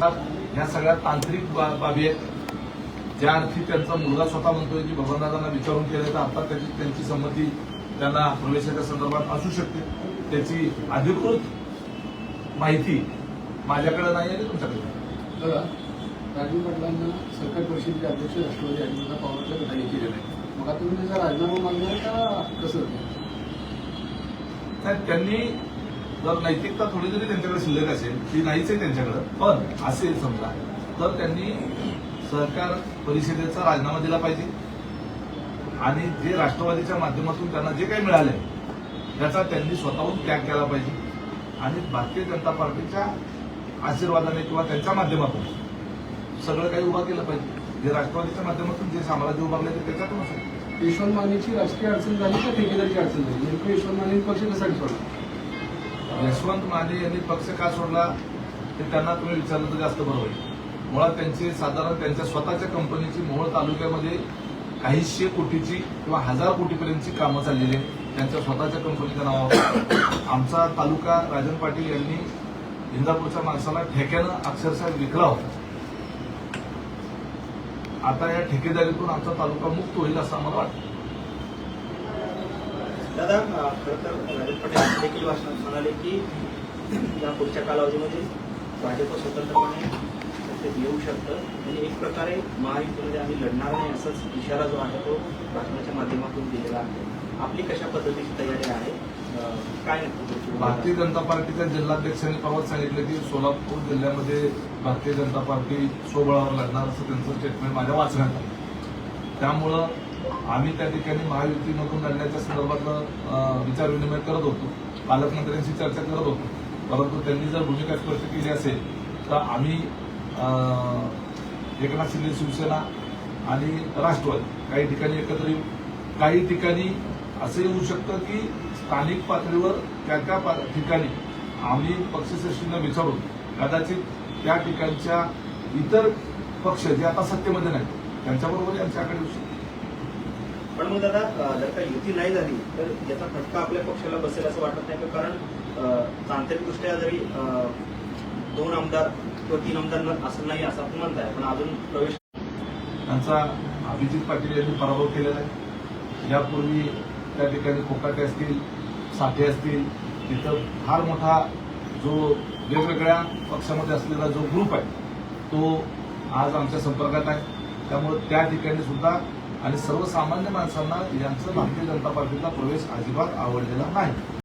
व्यक्ती ह्या सगळ्या तांत्रिक बाबी आहेत. ज्या अर्थी त्यांचा मुलगा स्वतः म्हणतोय की भगवानदादांना विचारून केलं तर आता त्याची त्यांची संमती त्यांना प्रवेशाच्या संदर्भात असू शकते. त्याची अधिकृत माहिती माझ्याकडे नाही आणि तुमच्याकडे राजीव पाटलांना सहकार परिषदेचे अध्यक्ष राष्ट्रवादी अजितदादा पवारच्या गटाने केलेलं आहे. मग आता तुम्ही त्याचा राजीनामा मागणार का? कसं? नाही, त्यांनी जर नैतिकता थोडी जरी त्यांच्याकडे शिल्लक असेल ती नाहीच आहे त्यांच्याकडे. पण असेल समजा तर त्यांनी सहकार परिषदेचा राजीनामा दिला पाहिजे. आणि जे राष्ट्रवादीच्या माध्यमातून त्यांना जे काही मिळालंय त्याचा त्यांनी स्वतःहून त्याग केला पाहिजे. आणि भारतीय जनता पार्टीच्या आशीर्वादाने किंवा त्यांच्या माध्यमातून सगळं काही उभा केलं पाहिजे. जे राष्ट्रवादीच्या माध्यमातून जे साम्राज्य उभारले ते त्याच्यातून असेल यशवंत मानेची राजकीय अडचण झाली का ठेकेदारची अडचण झाली? नेमकं यशवंत माने पक्ष कसा सोडला यशवंत माने यांनी पक्ष का सोडला ते त्यांना तुम्ही विचारलं तर जास्त बरं होईल. मुळात त्यांची साधारण त्यांच्या स्वतःच्या कंपनीची मोहोळ तालुक्यामध्ये काहीशे कोटीची किंवा हजार कोटीपर्यंतची कामं चाललेली आहेत. त्यांच्या स्वतःच्या कंपनीचं नाव आमचा तालुका राजन पाटील यांनी इंदापूरच्या माणसाला ठेक्यानं अक्षरशः विकला होता. आता या ठेकेदारीतून आमचा तालुका मुक्त होईल असं आम्हाला वाटतं. दादा खरं तर राजन पटेल देखील भाषणात म्हणाले की या पुढच्या कालावधीमध्ये भाजप स्वतंत्रपणे सत्तेत येऊ शकतं. म्हणजे एक प्रकारे महायुतीमध्ये आम्ही लढणार नाही असाच इशारा जो आहे तो भाषणाच्या माध्यमातून दिलेला आहे. आपली कशा पद्धतीची तयारी आहे? काय भारतीय जनता पार्टीच्या जिल्हाध्यक्षांनी परवाच सांगितलं की सोलापूर जिल्ह्यामध्ये भारतीय जनता पार्टी सोबळावर लढणार असं त्यांचं स्टेटमेंट माझ्या वाचण्यात आलं त्यामुळं आम्ही त्या ठिकाणी महायुतीमधून लढण्याच्या संदर्भातलं विचारविनिमय करत होतो. पालकमंत्र्यांशी चर्चा करत होतो. परंतु त्यांनी जर भूमिका स्पष्ट केली असेल तर आम्ही एकनाथ शिंदे शिवसेना आणि राष्ट्रवादी काही ठिकाणी एकत्र येऊ. काही ठिकाणी असं येऊ शकतं की स्थानिक पातळीवर त्या त्या पा- ठिकाणी आम्ही पक्षश्रेष्ठींना विचारून कदाचित त्या ठिकाणच्या इतर पक्ष जे आता सत्तेमध्ये नाहीत त्यांच्याबरोबर आमच्या आकडे येऊ शकतो. पण मग दादा जर का युती नाही झाली तर याचा फटका आपल्या पक्षाला बसेल असं वाटत नाही का? कारण तांत्रिकदृष्ट्या जरी दोन आमदार किंवा तीन आमदार असं नाही असं आपण म्हणताय पण अजून प्रवेश त्यांचा अभिजित पाटील यांनी पराभव केलेला आहे. यापूर्वी त्या ठिकाणी कोकाटे असतील साठे असतील तिथं फार मोठा जो वेगवेगळ्या पक्षामध्ये असलेला जो ग्रुप आहे तो आज आमच्या संपर्कात आहे. त्यामुळे त्या ठिकाणी सुद्धा आणि सर्वसामान्य माणसांना यांचं भारतीय जनता पार्टीचा प्रवेश अजिबात आवडलेला नाही.